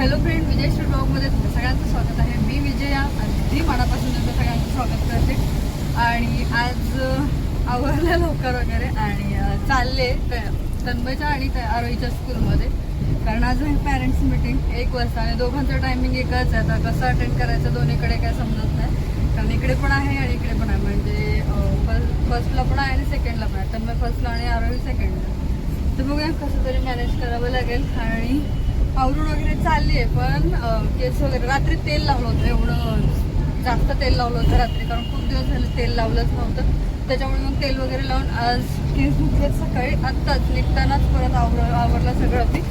Hello friend विजय street ब्लॉगमध्ये तुमचं सगळ्यांचं स्वागत आहे. मी विजया अगदी मनापासून तुमचं सगळ्यांचं स्वागत करते. आणि आज आवरल्या लवकर वगैरे आणि चालले तन्मयच्या आणि आरोईच्या स्कूलमध्ये कारण आज आहे पॅरेंट्स मिटिंग एक वाजता. आणि दोघांचं टायमिंग एकच आहे. आता कसं अटेंड करायचं दोन्हीकडे काय समजत नाही. कारण इकडे पण आहे आणि इकडे पण आहे. म्हणजे फर्स्ट फर्स्टला पण आहे आणि सेकंडला पण आहे. तन्मय फर्स्टला आणि आरोही सेकंडला तर बघूया कसं तरी मॅनेज करावं लागेल. आणि आवरून वगैरे चालली आहे पण केस वगैरे रात्री तेल लावलं होतं एवढं जास्त तेल लावलं होतं रात्री कारण खूप दिवस झाले तेल लावलंच नव्हतं. त्याच्यामुळे मग तेल वगैरे लावून आज केस धुतलेत सकाळी आत्ताच निघतानाच परत आवर आवरलं सगळं ती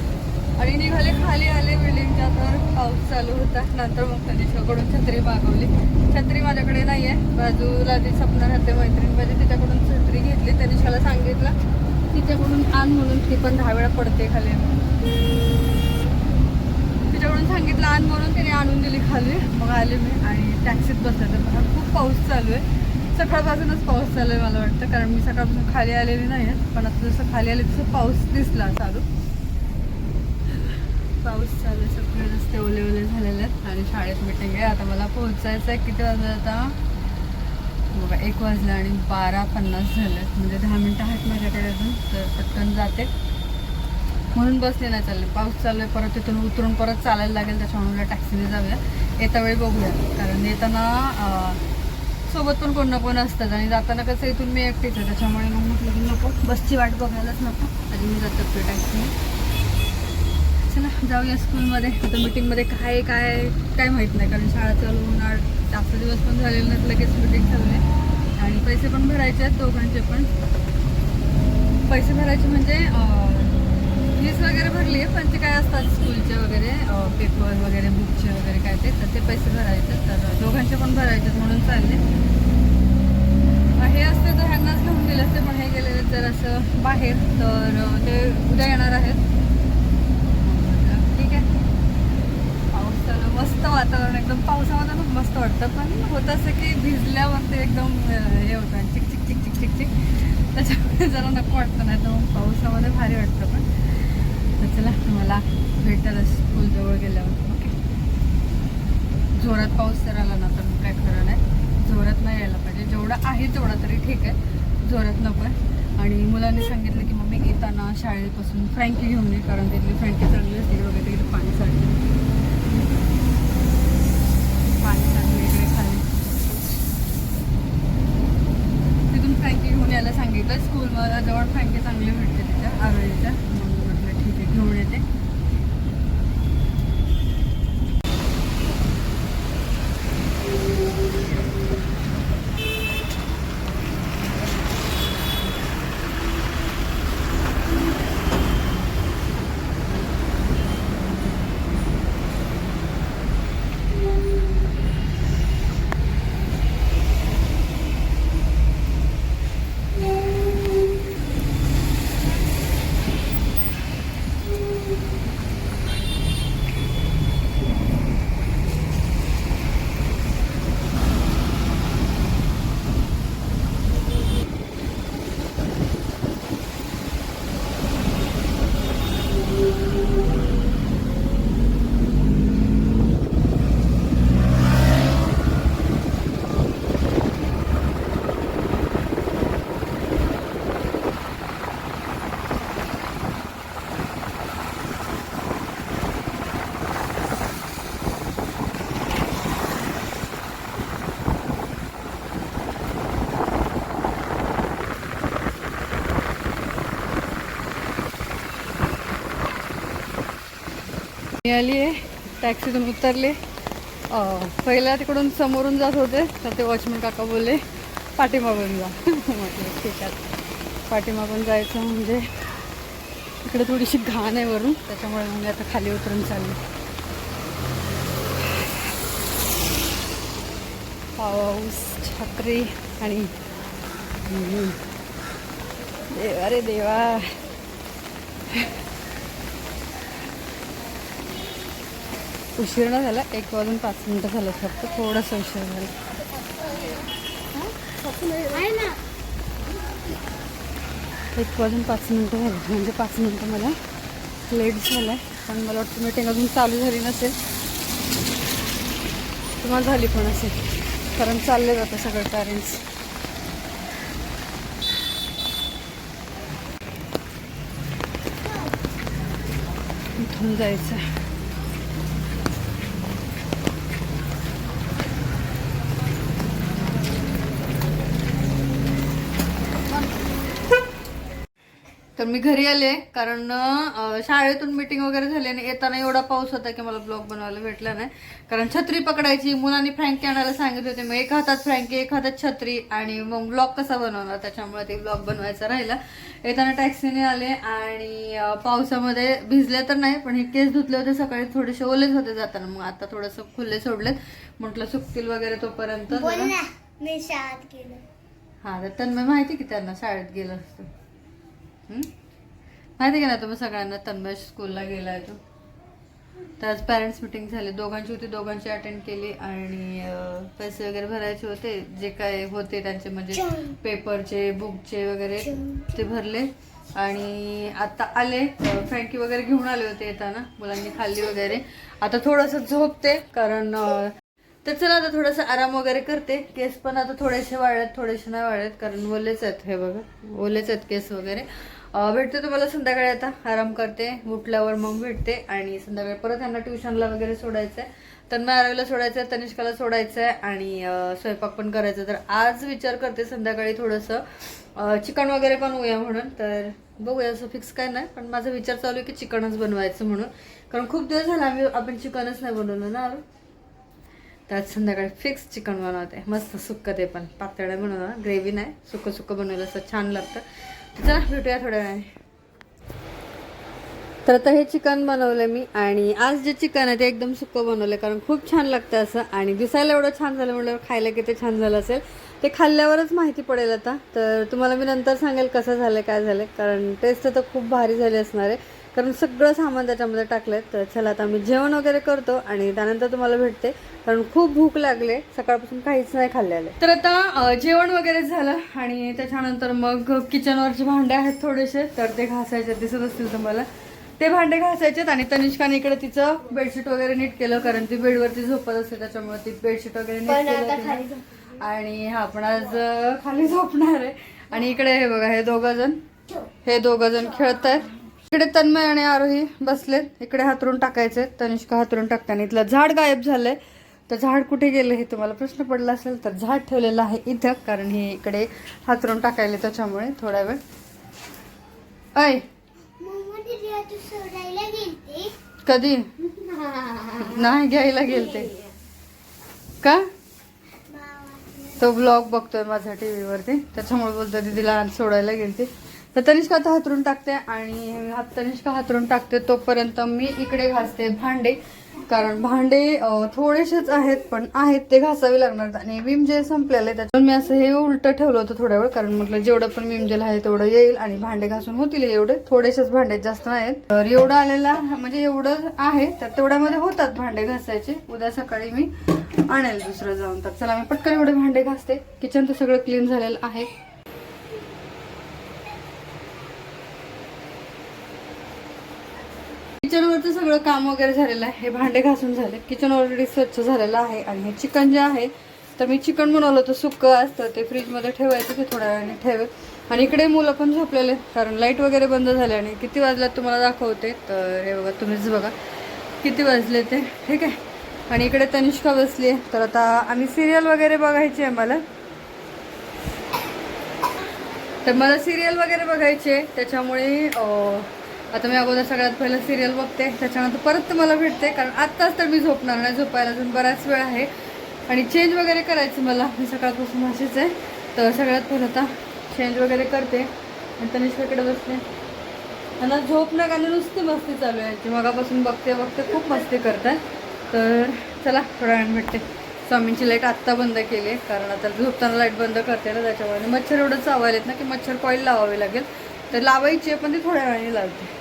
आणि निघाले खाली आले बिल्डिंगच्या तर पाऊस चालू होता. नंतर मग तनिषाकडून छत्री मागवली. छत्री माझ्याकडे नाही आहे बाजूला ती सपना राहते मैत्रीण माझी तिच्याकडून छत्री घेतली. तनिषाला सांगितलं तिच्याकडून आण म्हणून ती पण दहा वेळा पडते खाली. सांगितलं आण म्हणून तिने आणून दिली खाली. मग आले मी आणि टॅक्सीत बसले तर मला खूप पाऊस चालू आहे. सकाळपासूनच पाऊस चालू आहे मला वाटतं कारण मी सकाळपासून खाली आलेली नाही आहे पण आता जसं खाली आले तसं पाऊस दिसला चालू. पाऊस चालू आहे सगळे रस्ते ओले ओले झालेले आहेत आणि शाळेत मिटिंग आहे. आता मला पोहोचायचं आहे किती वाजलं आता? बघा एक वाजला आणि बारा पन्नास झाले म्हणजे दहा मिनटं आहेत माझ्याकडे अजून तर पटकन जाते. म्हणून बसले नाही चालले. पाऊस चालू आहे परत तिथून उतरून परत चालायला लागेल त्याच्यामुळे मला टॅक्सीने जाऊया. येता वेळी बघूया. कारण येताना सोबत पण कोण ना कोण असतात आणि जाताना कसं इथून मी एकटीच आहे. त्याच्यामुळे मग म्हटलं की नको. बसची वाट बघायलाच नको. आणि मी जातो ते टॅक्सीने चला जाऊया स्कूलमध्ये आता मीटिंगमध्ये काय काय काय माहीत नाही. कारण शाळा चालू होणार. जास्त दिवस पण झालेले नाहीत लगेच मीटिंग ठेवले आणि पैसे पण भरायचे आहेत दोघांचे पण. पैसे भरायचे म्हणजे फीस वगैरे भरली आहे पण ते काय असतात स्कूलचे वगैरे पेपर वगैरे बुकचे वगैरे काय ते तर ते पैसे भरायचे तर दोघांचे पण भरायचे म्हणून चालले. हे असते तर ह्यांनाच घेऊन गेले असते पण हे गेलेले जर असं बाहेर तर ते उद्या येणार आहेत. ठीक आहे. पाऊस चालू मस्त वातावरण एकदम पावसामध्ये खूप मस्त वाटतं पण होत असं की भिजल्यावर ते एकदम हे होतं चिक चिक चिक चिक चिक चिक. त्याच्यामुळे जरा नको वाटतं नाही तर मग पावसामध्ये भारी वाटतं पण. तर चला मला भेटेल स्कूलजवळ गेल्यावर. ओके जोरात पाऊस जर आला ना तर मग काय खरं नाही. जोरात नाही यायला पाहिजे. जेवढं आहे तेवढा तरी ठीक आहे. जोरात नको. आहे आणि मुलांनी सांगितलं की मम्मी येताना शाळेपासून फ्रँकी घेऊन ये कारण तिथली फ्रँकी चांगली असते वगैरे तिकडे पाणी साठले पाणी साठले इकडे खाली तिथून फ्रँकी घेऊन यायला सांगितलं स्कूल मला जवळ फ्रँकी चांगली भेटते तिच्या आरोळीच्या म्हणून म्हटलं ठीक आहे घेऊन येते मी आली आहे टॅक्सीतून उतरले. पहिल्या पहिला तिकडून समोरून जात होते तर ते वॉचमन काका बोलले पाठीमागून जा. म्हटलं ठीक आहे. पाठीमागून जायचं म्हणजे इकडे थोडीशी घाण आहे वरून त्याच्यामुळे मग मी आता खाली उतरून चालली. पाऊस छत्री आणि देवा रे देवा. उशीर नाही झाला एक वाजून पाच मिनटं झालं फक्त थोडासा उशीर झाला. एक वाजून पाच मिनटं झाली म्हणजे पाच मिनटं मला लेट झालं आहे पण मला वाटतं मीटिंग अजून चालू झाली नसेल. तुम्हाला झाली पण असेल कारण चालले जातं सगळं पॅरेंट्स इथून जायचं आहे तर मी घरी आले कारण शाळेतून मीटिंग वगैरे झाली आणि येताना एवढा पाऊस होता की मला ब्लॉग बनवायला भेटला नाही. कारण छत्री पकडायची मुलांनी फ्रँकी आणायला सांगितले होते. मग एक हातात फ्रँकी एक हातात छत्री आणि मग ब्लॉग कसा बनवणार? त्याच्यामुळे ते ब्लॉग बनवायचा राहिला. येताना टॅक्सीने आले आणि पावसामध्ये भिजले तर नाही पण हे केस धुतले होते सकाळी. थोडेसे ओलेच होते जाताना. मग आता थोडंसं खुल्ले सोडलेत. म्हटलं सुकतील वगैरे तोपर्यंत मी शाळेत गेलो. हा तर तन्मय माहिती की त्यांना शाळेत गेलं असतं. हं? माहिती का ना तुम्ही सगळ्यांना तन्मय स्कूलला गेलाय तो. तर आज पॅरेंट्स मिटिंग झाली. दोघांची होती दोघांची अटेंड केली आणि पैसे वगैरे भरायचे होते. जे काय होते त्यांचे म्हणजे पेपरचे बुकचे वगैरे ते भरले. आणि आता आले. फ्रँकी वगैरे घेऊन आले होते येताना मुलांनी खाल्ली वगैरे. आता थोडंसं झोपते कारण तर चला आता थोडासा आराम वगैरे करते. केस पण आता थोडेसे वाळलेत थोडेसे नाही वाळलेत कारण ओलेच आहेत हे बघा. ओलेच आहेत केस वगैरे. भेटते तुम्हाला संध्याकाळी आता. आराम करते उठल्यावर मग भेटते आणि संध्याकाळी परत यांना ट्युशनला वगैरे सोडायचं आहे तन्मय आरवीला सोडायचं आहे तनिष्काला सोडायचं आहे आणि स्वयंपाक पण करायचा तर आज विचार करते संध्याकाळी थोडंसं. चिकन वगैरे पण होऊया म्हणून. तर बघूया असं फिक्स काय नाही पण माझा विचार चालू आहे की चिकनच बनवायचं म्हणून. कारण खूप दिवस झाला आम्ही आपण चिकनच नाही बनवलं ना त्यात संध्याकाळी फिक्स चिकन बनवते. मस्त सुक्क ते पण. पातळ नाही बनवणार ग्रेव्ही नाही. सुकं सुकं बनवलं असं छान लागतं. चला भेटूया थोड्या वेळाने. तर आता हे चिकन बनवलं मी आणि आज जे चिकन आहे ते एकदम सुकं बनवलं कारण खूप छान लागतं असं आणि दिसायला एवढं छान झालं म्हटल्यावर खायला किती छान झालं असेल. ते खाल्ल्यावरच माहिती पडेल आता तर तुम्हाला मी नंतर सांगेल कसं झालं काय झालं कारण टेस्ट तर खूप भारी झाली असणार आहे. कारण सगळं सामान त्याच्यामध्ये टाकलंय. तर चला आता मी जेवण वगैरे करतो आणि त्यानंतर तुम्हाला भेटते. कारण खूप भूक लागले. सकाळपासून काहीच नाही खाल्लेलं. तर आता जेवण वगैरे झालं आणि त्याच्यानंतर मग किचनवरचे भांडे आहेत थोडेसे तर ते घासायचे दिसत असतील तुम्हाला. ते भांडे घासायचेत आणि तनिष्काने इकडे तिचं बेडशीट वगैरे नीट केलं कारण ती बेडवरती झोपत असते त्याच्यामुळे ती बेडशीट वगैरे नीट केलं. आणि हा पण आज खाली झोपणार आहे. आणि इकडे हे बघा हे दोघ जण. हे दोघ जण खेळत आहेत इकडे तन्मय आणि आरोही बसलेत. इकडे हातरून टाकायचे तनिष्का हातरून टाकताना इथलं झाड गायब झालंय. तर झाड कुठे गेलं हे तुम्हाला प्रश्न पडला असेल तर झाड ठेवलेलं आहे इथं कारण हे इकडे हातरून टाकायले त्याच्यामुळे थोडा वेळ. ऐ! कधी? नाही घ्यायला गेलते. का? तो ब्लॉग बघतोय माझा टी व्हीवरती त्याच्यामुळे बोलतो दीदीला सोडायला गेलते. तर तनिष्का आता हातरून टाकते आणि हात तनिष्का हातरून टाकते तोपर्यंत मी इकडे घासते भांडे. कारण भांडे थोडेसेच आहेत पण आहेत ते घासावे लागणार. आणि विम जे संपलेलं आहे त्याच्यावर मी असं हे उलटं ठेवलं होतं थोड्या वेळ कारण म्हटलं जेवढं पण विम जेल आहे तेवढं येईल आणि भांडे घासून होतील एवढे. थोडेसेच भांडे जास्त नाहीत. तर एवढं आलेला म्हणजे एवढं आहे तर तेवढ्यामध्ये होतात भांडे घासायचे. उद्या सकाळी मी आणेल दुसरं जाऊन. तर चला मी पटकन एवढे भांडे घासते. किचन तर सगळं क्लीन झालेलं आहे. किचनवरचं सगळं काम वगैरे झालेलं आहे. हे भांडे घासून झाले. किचन ऑलरेडी स्वच्छ झालेलं आहे आणि हे चिकन जे आहे तर मी चिकन बनवलं होतं सुक्कं असतं ते फ्रीजमध्ये ठेवायचं ते थोड्या वेळाने ठेवेल. आणि इकडे मुलं पण झोपलेले आहेत, कारण लाइट वगैरे बंद झाले आणि किती वाजल्यात तुम्हाला दाखवते तर हे बघा तुम्हीच बघा. किती वाजले ते? ठीक आहे. आणि इकडे तनिष्का बसली आहे. तर आता आम्ही सिरियल वगैरे बघायची आहे मला. तर मला सिरियल वगैरे बघायची आहे. त्याच्यामुळे आता मी अगोदर सगळ्यात पहिलं सिरियल बघते त्याच्यानंतर परत मला भेटते कारण आत्ताच तर मी झोपणार नाही झोपायला अजून बराच वेळ आहे. आणि चेंज वगैरे करायचं मला मी सकाळपासून अशीच आहे. तर सगळ्यात पहिलं आता चेंज वगैरे करते आणि तनिष्काकडे बसते. त्यांना झोप नाही कारण नुसती मस्ती चालू आहे. ती मगापासून बघते बघते खूप मस्ती करतात. तर चला थोड्या वेळाने भेटते. स्वामींची लाइट आत्ता बंद केली आहे कारण आता झोपताना लाइट बंद करते ना त्याच्यामुळे. मच्छर एवढं चावायलेत ना की मच्छर कॉईल लावावी लागेल. तर लावायची आहे पण ती थोड्या वेळाने लावते.